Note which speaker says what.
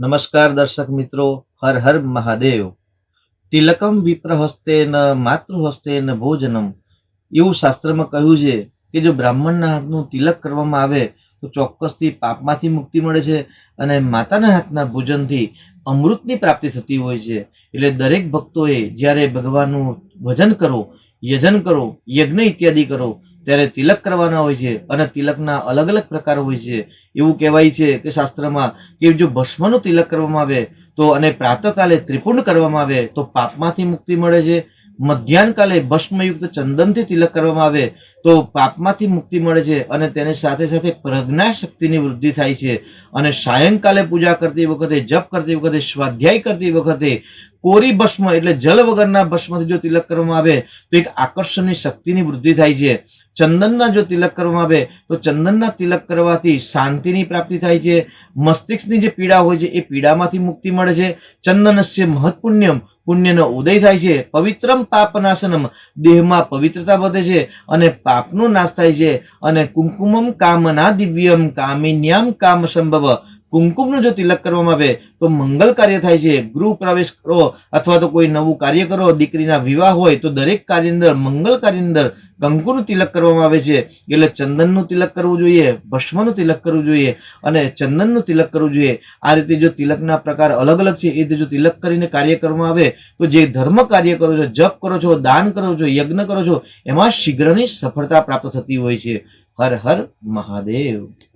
Speaker 1: નમસ્કાર દર્શક મિત્રો, હર હર મહાદેવ. તિલકમ વિપ્રહસ્તે ન માતૃહસ્તે ન ભોજનમ. એવું શાસ્ત્રમાં કહ્યું છે કે જો બ્રાહ્મણના હાથનું તિલક કરવામાં આવે, તો ચોક્કસથી પાપમાંથી મુક્તિ મળે છે અને માતાના હાથના ભોજનથી અમૃતની પ્રાપ્તિ થતી હોય છે. એટલે દરેક ભક્તોએ જ્યારે ભગવાનનું ભજન કરો, યજન કરો, યજ્ઞ ઇત્યાદિ કરો ત્યારે તિલક કરવાના હોય છે અને તિલકના અલગ અલગ પ્રકાર હોય છે. એવું કહેવાય છે કે શાસ્ત્રમાં કે જો ભસ્મનું તિલક કરવામાં આવે તો અને પ્રાતઃકાલે ત્રિપુંડ કરવામાં આવે તો પાપમાંથી મુક્તિ મળે છે. મધ્યાહનકાલે ભસ્મયુક્ત ચંદનથી તિલક કરવામાં આવે તો પાપમાંથી મુક્તિ મળે છે અને તેની સાથે સાથે પ્રજ્ઞા શક્તિની વૃદ્ધિ થાય છે. અને સાયંકાલે પૂજા કરતી વખતે, જપ કરતી વખતે, સ્વાધ્યાય કરતી વખતે કોરી ભસ્મ એટલે જલ વગરના ભસ્મથી જો તિલક કરવામાં આવે, તો એક આકર્ષણની શક્તિની વૃદ્ધિ થાય છે. ચંદનના જો તિલક કરવામાં આવે, તો ચંદનના તિલક કરવાથી શાંતિની પ્રાપ્તિ થાય છે. મસ્તિષ્કની જે પીડા હોય છે, એ પીડામાંથી મુક્તિ મળે છે. ચંદનસ્ય મહત્પુણ્યમ, પુણ્યનો ઉદય થાય છે. પવિત્રમ પાપનાશનમ, દેહમાં પવિત્રતા વધે છે અને પાપનો નાશ થાય છે. અને કુંકુમમ કામના દિવ્યમ, કામિન્યામ કામ સંભવ. કુંકુમનું જો તિલક કરવામાં આવે, તો મંગલ કાર્ય થાય છે. ગૃહ પ્રવેશ કરો અથવા તો કોઈ નવું કાર્ય કરો, દીકરીના વિવાહ હોય, તો દરેક કાર્યની અંદર, મંગલ કાર્યની અંદર કંકુનું તિલક કરવામાં આવે છે. એટલે ચંદનનું તિલક કરવું જોઈએ, ભસ્મનું તિલક કરવું જોઈએ અને ચંદનનું તિલક કરવું જોઈએ. આ રીતે જો તિલકના પ્રકાર અલગ અલગ છે, એ રીતે જો તિલક કરીને કાર્ય કરવામાં આવે, તો જે ધર્મ કાર્ય કરો છો, જપ કરો છો, દાન કરો છો, યજ્ઞ કરો છો, એમાં શીઘ્રની સફળતા પ્રાપ્ત થતી હોય છે. હર હર મહાદેવ.